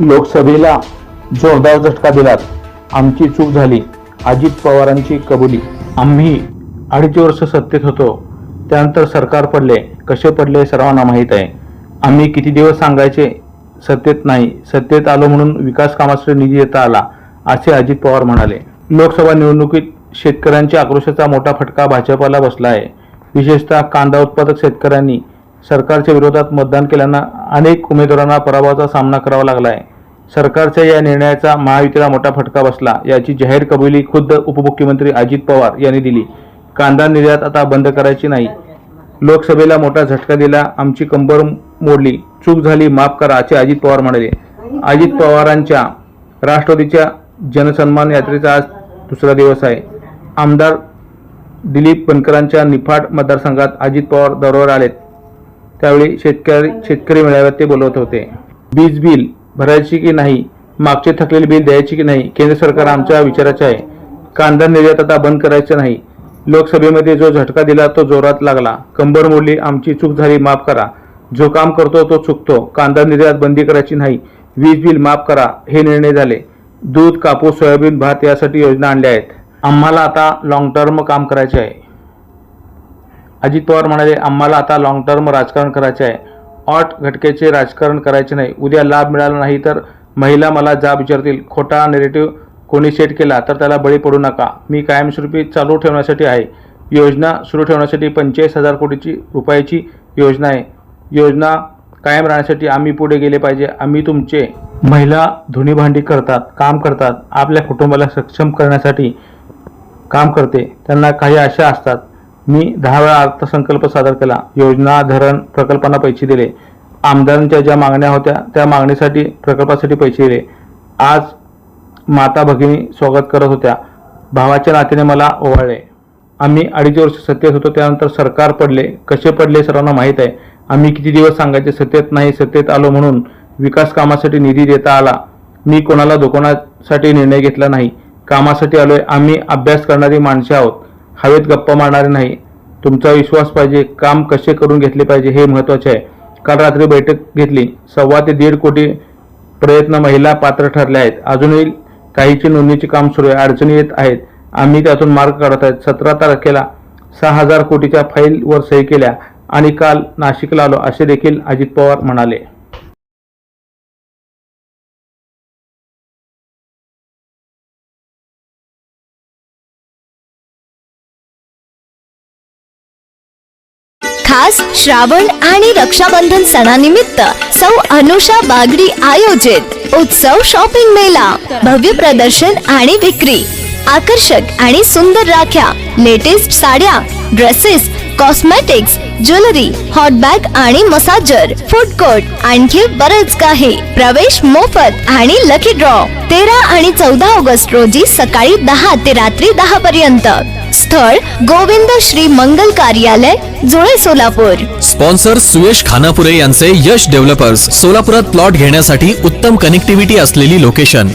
लोकसभेला जोरदार झटका दिलात. आमची चूक झाली. अजित पवारांची कबुली. आम्ही अडीच वर्ष सत्तेत होतो. त्यानंतर सरकार पडले. कसे पडले सर्वांना माहीत आहे. आम्ही किती दिवस सांगायचे? सत्तेत नाही. सत्तेत आलो म्हणून विकास कामासाठी निधी देता आला असे अजित पवार म्हणाले. लोकसभा निवडणुकीत शेतकऱ्यांच्या आक्रोशाचा मोठा फटका भाजपाला बसला आहे. विशेषतः कांदा उत्पादक शेतकऱ्यांनी सरकारच्या विरोधात मतदान केल्यानं अनेक उमेदवारांना पराभवाचा सामना करावा लागला आहे. सरकारच्या या निर्णयाचा महायुतीला मोठा फटका बसला. याची जाहीर कबुली खुद्द उपमुख्यमंत्री अजित पवार यांनी दिली. कांदा निर्यात आता बंद करायची नाही. लोकसभेला मोठा झटका दिला. आमची कंबर मोडली. चूक झाली माफ करा असे अजित पवार म्हणाले. अजित पवारांच्या राष्ट्रवादीच्या जनसन्मान यात्रेचा आज दुसरा दिवस आहे. आमदार दिलीप बनकरांच्या निफाड मतदारसंघात अजित पवार दौऱ्यावर आलेत. त्यावेळी शेतकरी शेतकरी मेळाव्यात ते बोलत होते. वीज बिल भरायची की नाही मागचे थकलेले बिल द्यायची की नाही केंद्र सरकार आमच्या विचाराचे आहे. कांदा निर्यात आता बंद करायचं नाही. लोकसभेमध्ये जो झटका दिला तो जोरात लागला. कंबर मोडली आमची चूक झाली माफ करा. जो काम करतो तो चुकतो. कांदा निर्यात बंदी करायची नाही. वीज बिल माफ करा हे निर्णय झाले. दूध कापूस सोयाबीन भात यासाठी योजना आणल्या आहेत. आम्हाला आता लॉंग टर्म काम करायचे आहे. अजित पवार म्हणाले आम्हाला आता लॉंग टर्म राजकारण करायचे आहे. ऑट घटकेचे राजकारण करायचे नाही. उद्या लाभ मिळाला नाही तर महिला मला जाब विचारतील. खोटा नेरेटिव्ह कोणी सेट केला तर त्याला बळी पडू नका. मी कायमस्वरूपी चालू ठेवण्यासाठी आहे. योजना सुरू ठेवण्यासाठी पंचेचाळीस हजार कोटीची रुपयाची योजना आहे. योजना कायम राहण्यासाठी आम्ही पुढे गेले पाहिजे. आम्ही तुमचे महिला धुणीभांडी करतात काम करतात आपल्या कुटुंबाला सक्षम करण्यासाठी काम करते. त्यांना काही आशा असतात. मी दहा वेळा अर्थसंकल्प सादर केला. योजना धरण प्रकल्पांना पैसे दिले. आमदारांच्या ज्या मागण्या होत्या त्या मागणीसाठी प्रकल्पासाठी पैसे दिले. आज माता भगिनी स्वागत करत होत्या. भावाच्या नात्याने मला ओवाळले. आम्ही अडीच वर्ष सत्तेत होतो त्यानंतर सरकार पडले. कसे पडले सर्वांना माहीत आहे. आम्ही किती दिवस सांगायचे सत्तेत नाही सत्तेत आलो म्हणून विकास कामासाठी निधी देता आला. मी कोणाला दुकानासाठी निर्णय घेतला नाही. कामासाठी आलोय. आम्ही अभ्यास करणारी माणसे आहोत. हवेत गप्पा मारणारे नाही. तुमचा विश्वास पाहिजे काम कसे करून घेतले पाहिजे हे महत्त्वाचे आहे. काल रात्री बैठक घेतली. सव्वा ते दीड कोटी प्रयत्न महिला पात्र ठरल्या आहेत. अजूनही काहीची नोंदणीचे काम सुरू आहे. अडचणी येत आहेत. आम्ही त्यातून मार्ग काढत आहेत. सतरा तारखेला सहा हजार कोटीच्या फाईलवर सही केल्या आणि काल नाशिकला आलो असे देखील अजित पवार म्हणाले. खास श्रावण आणि रक्षाबंधन सणानिमित्त सौ अनुषा बागडी आयोजित उत्सव शॉपिंग मेला. भव्य प्रदर्शन आणि विक्री. आकर्षक आणि सुंदर राख्या लेटेस्ट साड्या dresses cosmetics jewellery hot bag आणि मसाजर फूड कोर्ट आणखी बरंच काही. प्रवेश मोफत आणि लकी ड्रॉ तेरा आणि चौदा ऑगस्ट रोजी सकाळी दहा ते रात्री दहा पर्यंत. स्थळ गोविंद श्री मंगल कार्यालय जुळे सोलापूर. स्पॉन्सर सुयश खानापुरे यांचे यश डेव्हलपर्स. सोलापुरात प्लॉट घेण्यासाठी उत्तम कनेक्टिव्हिटी असलेली लोकेशन